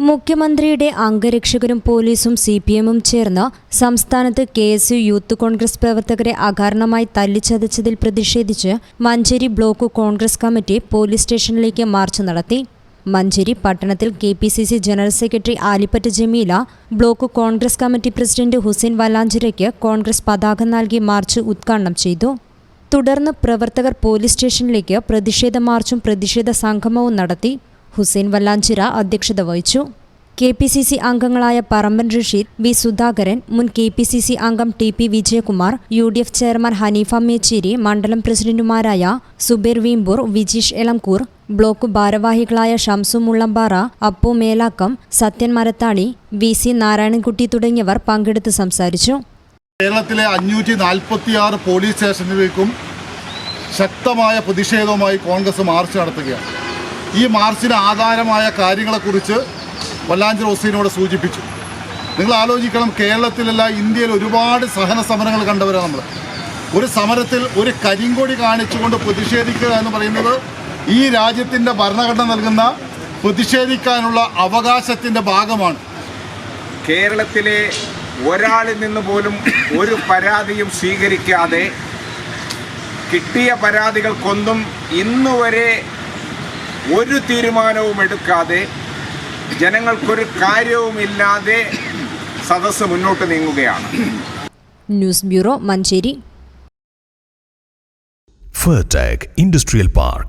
മുഖ്യമന്ത്രിയുടെ അംഗരക്ഷകരും പോലീസും C P എമ്മും ചേർന്ന് സംസ്ഥാനത്ത് K S U youth Congress പ്രവർത്തകരെ അകാരണമായി തല്ലിച്ചതച്ചതിൽ പ്രതിഷേധിച്ച് Manjeri block Congress committee police സ്റ്റേഷനിലേക്ക് മാർച്ച് നടത്തി. മഞ്ചേരി പട്ടണത്തിൽ K P C C general secretary Alippatt Jameela block Congress committee president Hussain വല്ലാഞ്ചിരയ്ക്ക് Congress പതാക നൽകി മാർച്ച് ഉദ്ഘാടനം ചെയ്തു. തുടർന്ന് പ്രവർത്തകർ പോലീസ് സ്റ്റേഷനിലേക്ക് പ്രതിഷേധ മാർച്ചും പ്രതിഷേധ സംഗമവും നടത്തി. ഹുസൈൻ വല്ലാഞ്ചിറ അധ്യക്ഷത വഹിച്ചു. കെ പി സി സി അംഗങ്ങളായ പറമ്പൻ റഷീദ് വി സുധാകരൻ മുൻ കെ പി സി സി അംഗം T P Vijayakumar U D F chairman Haneefa Mecheri മണ്ഡലം പ്രസിഡന്റുമാരായ സുബീർ വീമ്പൂർ വിജീഷ് എളംകൂർ ബ്ലോക്ക് ഭാരവാഹികളായ ഷംസു മുള്ളമ്പാറ അപ്പു മേലാക്കം സത്യൻ മരത്താണി വി സി നാരായണൻകുട്ടി തുടങ്ങിയവർ പങ്കെടുത്ത് സംസാരിച്ചു. കേരളത്തിലെ അഞ്ഞൂറ്റി നാൽപ്പത്തിയാറ് പോലീസ് സ്റ്റേഷനിലേക്കും ശക്തമായ പ്രതിഷേധവുമായി കോൺഗ്രസ് മാർച്ച് നടത്തുകയാണ്. ഈ മാർച്ചിന് ആധാരമായ കാര്യങ്ങളെക്കുറിച്ച് വല്ലാഞ്ചിറ ഹുസൈനോട് സൂചിപ്പിച്ചു. നിങ്ങൾ ആലോചിക്കണം കേരളത്തിലല്ല ഇന്ത്യയിൽ ഒരുപാട് സഹന സമരങ്ങൾ കണ്ടവരാണ് നമ്മൾ. ഒരു സമരത്തിൽ ഒരു കരിങ്കൊടി കാണിച്ചുകൊണ്ട് പ്രതിഷേധിക്കുക എന്ന് പറയുന്നത് ഈ രാജ്യത്തിന്റെ ഭരണഘടന നൽകുന്ന പ്രതിഷേധിക്കാനുള്ള അവകാശത്തിന്റെ ഭാഗമാണ്. കേരളത്തിലെ ഒരാളിൽ നിന്ന് പോലും ഒരു പരാതിയും സ്വീകരിക്കാതെ കിട്ടിയ പരാതികൾക്കൊന്നും ഇന്നുവരെ ഒരു തീരുമാനവും എടുക്കാതെ ജനങ്ങൾക്കൊരു കാര്യവുമില്ലാതെ സദസ്സ് മുന്നോട്ട് നീങ്ങുകയാണ്. News bureau Manjeri. Fertech industrial Park.